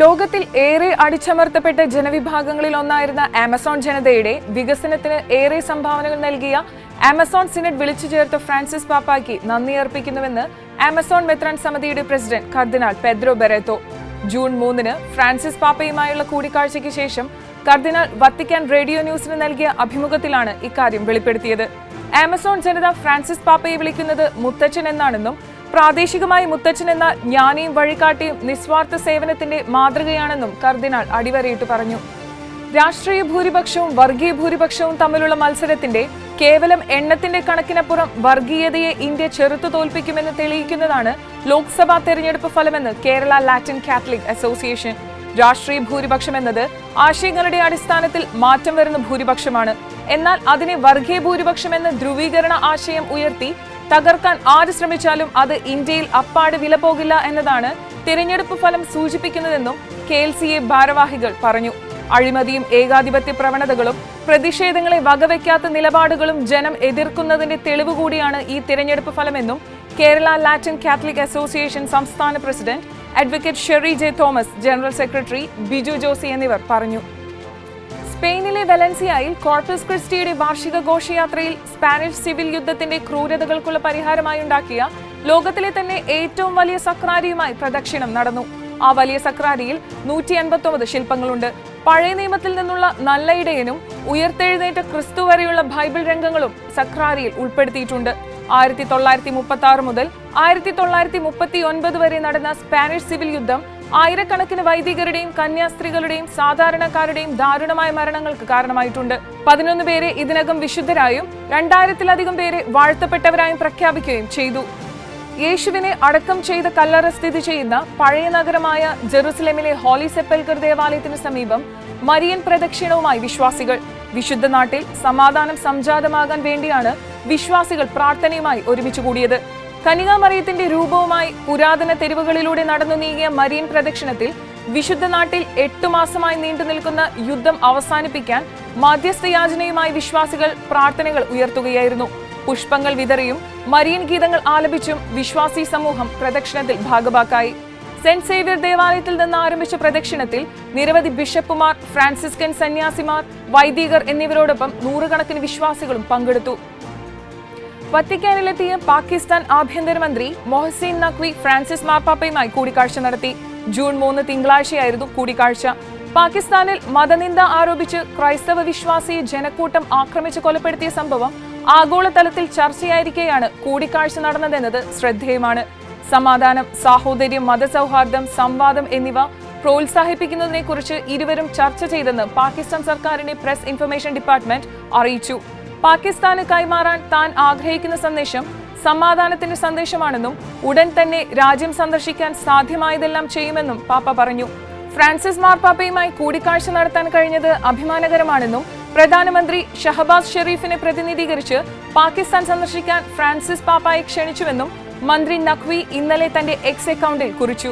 ലോകത്തിൽ ഏറെ അടിച്ചമർത്തപ്പെട്ട ജനവിഭാഗങ്ങളിൽ ഒന്നായിരുന്ന ആമസോൺ ജനതയുടെ വികസനത്തിന് ഏറെ സംഭാവനകൾ നൽകിയ ആമസോൺ സിനഡ് വിളിച്ചു ചേർത്ത ഫ്രാൻസിസ് പാപ്പായ്ക്ക് നന്ദി അർപ്പിക്കുന്നുവെന്ന് ആമസോൺ മെത്രാൻ സമിതിയുടെ പ്രസിഡന്റ് കർദിനാൾ പെദ്രോ ബെറേത്തോ. ജൂൺ മൂന്നിന് ഫ്രാൻസിസ് പാപ്പയുമായുള്ള കൂടിക്കാഴ്ചയ്ക്ക് ശേഷം കർദിനാൾ വത്തിക്കാൻ റേഡിയോ ന്യൂസിന് നൽകിയ അഭിമുഖത്തിലാണ് ഇക്കാര്യം വെളിപ്പെടുത്തിയത്. ആമസോൺ ജനത ഫ്രാൻസിസ് പാപ്പയെ വിളിക്കുന്നത് മുത്തച്ഛൻ എന്നാണെന്നും പ്രാദേശികമായി മുത്തച്ഛൻ എന്ന ജ്ഞാനിയും വഴികാട്ടിയും നിസ്വാർത്ഥ സേവനത്തിന്റെ മാതൃകയാണെന്നും കർദിനാൾ അടിവരയിട്ട് പറഞ്ഞു. രാഷ്ട്രീയ ഭൂരിപക്ഷവും വർഗീയ ഭൂരിപക്ഷവും തമ്മിലുള്ള മത്സരത്തിന്റെ കേവലം എണ്ണത്തിന്റെ കണക്കിനപ്പുറം വർഗീയതയെ ഇന്ത്യ ചെറുത്തു തോൽപ്പിക്കുമെന്ന് തെളിയിക്കുന്നതാണ് ലോക്സഭാ തെരഞ്ഞെടുപ്പ് ഫലമെന്ന് കേരള ലാറ്റിൻ കാത്തലിക് അസോസിയേഷൻ. രാഷ്ട്രീയ ഭൂരിപക്ഷം എന്നത് ആശയങ്ങളുടെ അടിസ്ഥാനത്തിൽ മാറ്റം വരുന്ന ഭൂരിപക്ഷമാണ്. എന്നാൽ അതിനെ വർഗീയ ഭൂരിപക്ഷം എന്ന ധ്രുവീകരണ ആശയം ഉയർത്തി തകർക്കാൻ ആര് ശ്രമിച്ചാലും അത് ഇന്ത്യയിൽ അപ്പാട് വില പോകില്ല എന്നതാണ് തിരഞ്ഞെടുപ്പ് ഫലം സൂചിപ്പിക്കുന്നതെന്നും കെ എൽ സി എ ഭാരവാഹികൾ പറഞ്ഞു. അഴിമതിയും ഏകാധിപത്യ പ്രവണതകളും പ്രതിഷേധങ്ങളെ വകവയ്ക്കാത്ത നിലപാടുകളും ജനം എതിർക്കുന്നതിന്റെ തെളിവ് കൂടിയാണ് ഈ തിരഞ്ഞെടുപ്പ് ഫലമെന്നും കേരള ലാറ്റിൻ കാത്തലിക് അസോസിയേഷൻ സംസ്ഥാന president advocate Shery J Thomas general secretary Biju Josy എന്നിവർ പറഞ്ഞു. സ്പെയിനിലെ വെലൻസിയയിൽ കോർപ്പസ് ക്രിസ്റ്റിയുടെ വാർഷിക ഘോഷയാത്രയിൽ സ്പാനിഷ് സിവിൽ യുദ്ധത്തിന്റെ ക്രൂരതകൾക്കുള്ള പരിഹാരമായി ഉണ്ടാക്കിയ ലോകത്തിലെ തന്നെ ഏറ്റവും വലിയ സക്രാരിയുമായി പ്രദക്ഷിണം നടന്നു. ആ വലിയ സക്രാരിയിൽ നൂറ്റി അൻപത്തൊമ്പത് ശില്പങ്ങളുണ്ട്. പഴയ നിയമത്തിൽ നിന്നുള്ള നല്ല ഇടയനും ഉയർത്തെഴുന്നേറ്റ ക്രിസ്തു വരെയുള്ള ബൈബിൾ രംഗങ്ങളും സക്രാരിയിൽ ഉൾപ്പെടുത്തിയിട്ടുണ്ട്. ആയിരത്തി തൊള്ളായിരത്തി മുപ്പത്തി ആറ് മുതൽ ആയിരത്തി തൊള്ളായിരത്തി മുപ്പത്തി ഒൻപത് വരെ നടന്ന സ്പാനിഷ് സിവിൽ യുദ്ധം ആയിരക്കണക്കിന് വൈദികരുടെയും കന്യാസ്ത്രീകളുടെയും സാധാരണക്കാരുടെയും ദാരുണമായ മരണങ്ങൾക്ക് കാരണമായിട്ടുണ്ട്. പതിനൊന്ന് പേരെ ഇതിനകം വിശുദ്ധരായും രണ്ടായിരത്തിലധികം പേരെ വാഴ്ത്തപ്പെട്ടവരായും പ്രഖ്യാപിക്കുകയും ചെയ്തു. യേശുവിനെ അടക്കം ചെയ്ത കല്ലറ സ്ഥിതി ചെയ്യുന്ന പഴയ നഗരമായ ജെറുസലേമിലെ ഹോളി സെപ്പൽക്കർ ദേവാലയത്തിന് സമീപം മരിയൻ പ്രദക്ഷിണവുമായി വിശ്വാസികൾ. വിശുദ്ധ നാട്ടിൽ സമാധാനം സംജാതമാകാൻ വേണ്ടിയാണ് വിശ്വാസികൾ പ്രാർത്ഥനയുമായി ഒരുമിച്ച് കൂടിയത്. കനികാമറിയത്തിന്റെ രൂപവുമായി പുരാതന തെരുവുകളിലൂടെ നടന്നു നീങ്ങിയ മരിയൻ പ്രദക്ഷിണത്തിൽ വിശുദ്ധ നാട്ടിൽ എട്ടു മാസമായി നീണ്ടു നിൽക്കുന്ന യുദ്ധം അവസാനിപ്പിക്കാൻ മധ്യസ്ഥയാചനയുമായി വിശ്വാസികൾ പ്രാർത്ഥനകൾ ഉയർത്തുകയായിരുന്നു. പുഷ്പങ്ങൾ വിതറിയും മരിയൻ ഗീതങ്ങൾ ആലപിച്ചും വിശ്വാസി സമൂഹം പ്രദക്ഷിണത്തിൽ ഭാഗഭാക്കായി. സെന്റ് സേവ്യർ ദേവാലയത്തിൽ നിന്ന് ആരംഭിച്ച പ്രദക്ഷിണത്തിൽ നിരവധി ബിഷപ്പുമാർ ഫ്രാൻസിസ്കൻ സന്യാസിമാർ വൈദികർ എന്നിവരോടൊപ്പം നൂറുകണക്കിന് വിശ്വാസികളും പങ്കെടുത്തു. വത്തിക്കാനിലെത്തിയ പാകിസ്ഥാൻ ആഭ്യന്തരമന്ത്രി മൊഹസീൻ നഖ്വി ഫ്രാൻസിസ് മാർപ്പാപ്പയുമായി കൂടിക്കാഴ്ച നടത്തി. ജൂൺ മൂന്ന് തിങ്കളാഴ്ചയായിരുന്നു കൂടിക്കാഴ്ച. പാകിസ്ഥാനിൽ മതനിന്ദ ആരോപിച്ച് ക്രൈസ്തവ വിശ്വാസിയെ ജനക്കൂട്ടം ആക്രമിച്ച് കൊലപ്പെടുത്തിയ സംഭവം ആഗോളതലത്തിൽ ചർച്ചയായിരിക്കെയാണ് കൂടിക്കാഴ്ച നടന്നതെന്നത് ശ്രദ്ധേയമാണ്. സമാധാനം സാഹോദര്യം മതസൗഹാർദ്ദം സംവാദം എന്നിവ പ്രോത്സാഹിപ്പിക്കുന്നതിനെക്കുറിച്ച് ഇരുവരും ചർച്ച ചെയ്തെന്ന് പാകിസ്ഥാൻ സർക്കാരിന്റെ പ്രസ് ഇൻഫർമേഷൻ ഡിപ്പാർട്ട്മെന്റ് അറിയിച്ചു. പാകിസ്ഥാന് കൈമാറാൻ താൻ ആഗ്രഹിക്കുന്ന സന്ദേശം സമാധാനത്തിന്റെ സന്ദേശമാണെന്നും ഉടൻ തന്നെ രാജ്യം സന്ദർശിക്കാൻ സാധ്യമായതെല്ലാം ചെയ്യുമെന്നും പാപ്പ പറഞ്ഞു. ഫ്രാൻസിസ് മാർപ്പാപ്പയുമായി കൂടിക്കാഴ്ച നടത്താൻ കഴിഞ്ഞത് അഭിമാനകരമാണെന്നും പ്രധാനമന്ത്രി ഷഹബാസ് ഷെരീഫിനെ പ്രതിനിധീകരിച്ച് പാകിസ്ഥാൻ സന്ദർശിക്കാൻ ഫ്രാൻസിസ് പാപ്പായെ ക്ഷണിച്ചുവെന്നും മന്ത്രി നഖ്വി ഇന്നലെ തന്റെ എക്സ് അക്കൗണ്ടിൽ കുറിച്ചു.